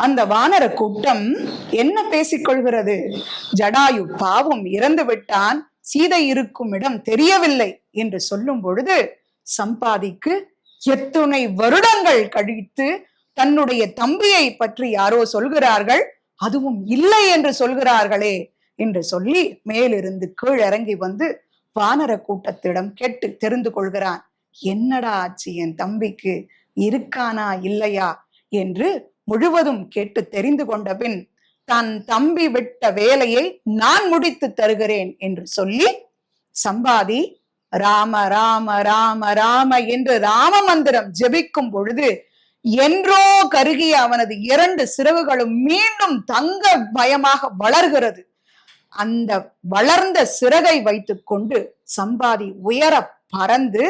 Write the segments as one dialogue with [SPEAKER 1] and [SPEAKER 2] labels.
[SPEAKER 1] அந்த வானர கூட்டம் என்ன பேசிக்கொள்கிறது? ஜடாயு பாவம் இறந்து விட்டான் சீதை இருக்கும் இடம் தெரியவில்லை என்று சொல்லும் பொழுது சம்பாதிக்கு எத்துணை வருடங்கள் கழித்து தன்னுடைய தம்பியை பற்றி யாரோ சொல்கிறார்கள் அதுவும் இல்லை என்று சொல்கிறார்களே என்று சொல்லி மேலிருந்து கீழ் இறங்கி வந்து வானர கூட்டத்திடம் கேட்டு தெரிந்து கொள்கிறான். என்னடா ஆச்சு என் தம்பிக்கு? இருக்கானா இல்லையா? என்று முழுவதும் கேட்டு தெரிந்து கொண்ட பின் தன் தம்பி விட்ட வேலையை நான் முடித்து தருகிறேன் என்று சொல்லி சம்பாதி ராம ராம ராம ராம என்று ராம மந்திரம் ஜெபிக்கும் பொழுது என்றோ கருகிய அவனது இரண்டு சிறகுகளும் மீண்டும் தங்க பயமாக வளர்கிறது. அந்த வளர்ந்த சிறகை வைத்துக்கொண்டு சம்பாதி உயர பறந்து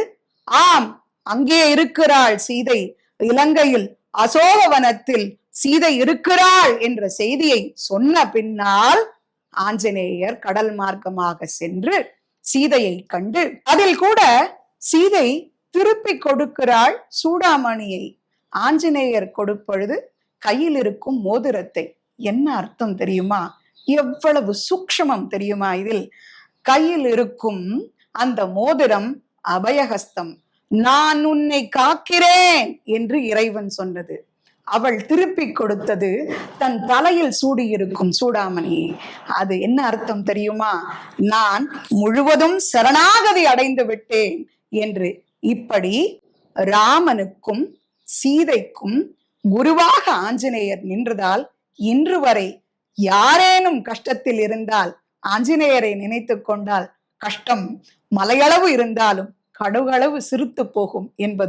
[SPEAKER 1] ஆம் அங்கே இருக்கிறாள் சீதை இலங்கையில் அசோகவனத்தில் சீதை இருக்கிறாள் என்ற செய்தியை சொன்ன பின்னால் ஆஞ்சநேயர் கடல் மார்க்கமாக சென்று சீதையை கண்டு அதில் கூட சீதை திருப்பி கொடுக்கிறாள் சூடாமணியை. ஆஞ்சநேயர் கொடுப்பொழுது கையில் இருக்கும் மோதிரத்தை என்ன அர்த்தம் தெரியுமா? எவ்வளவு சூக்ஷமம் தெரியுமா இதில்? கையில் இருக்கும் அந்த மோதிரம் அபயஹஸ்தம். நான் உன்னை காக்கிறேன் என்று இறைவன் சொன்னது. அவள் திருப்பி கொடுத்தது தன் தலையில் சூடியிருக்கும் சூடாமணி. அது என்ன அர்த்தம் தெரியுமா? நான் முழுவதும் சரணாகதி அடைந்து விட்டேன் என்று இப்படி ராமனுக்கும் சீதைக்கும் குருவாக ஆஞ்சநேயர் நின்றதால் இன்று வரை யாரேனும் கஷ்டத்தில் இருந்தால் ஆஞ்சநேயரை நினைத்து கொண்டால் கஷ்டம் மலையளவு இருந்தாலும் கடவுளவு சிரித்து போகும் என்பது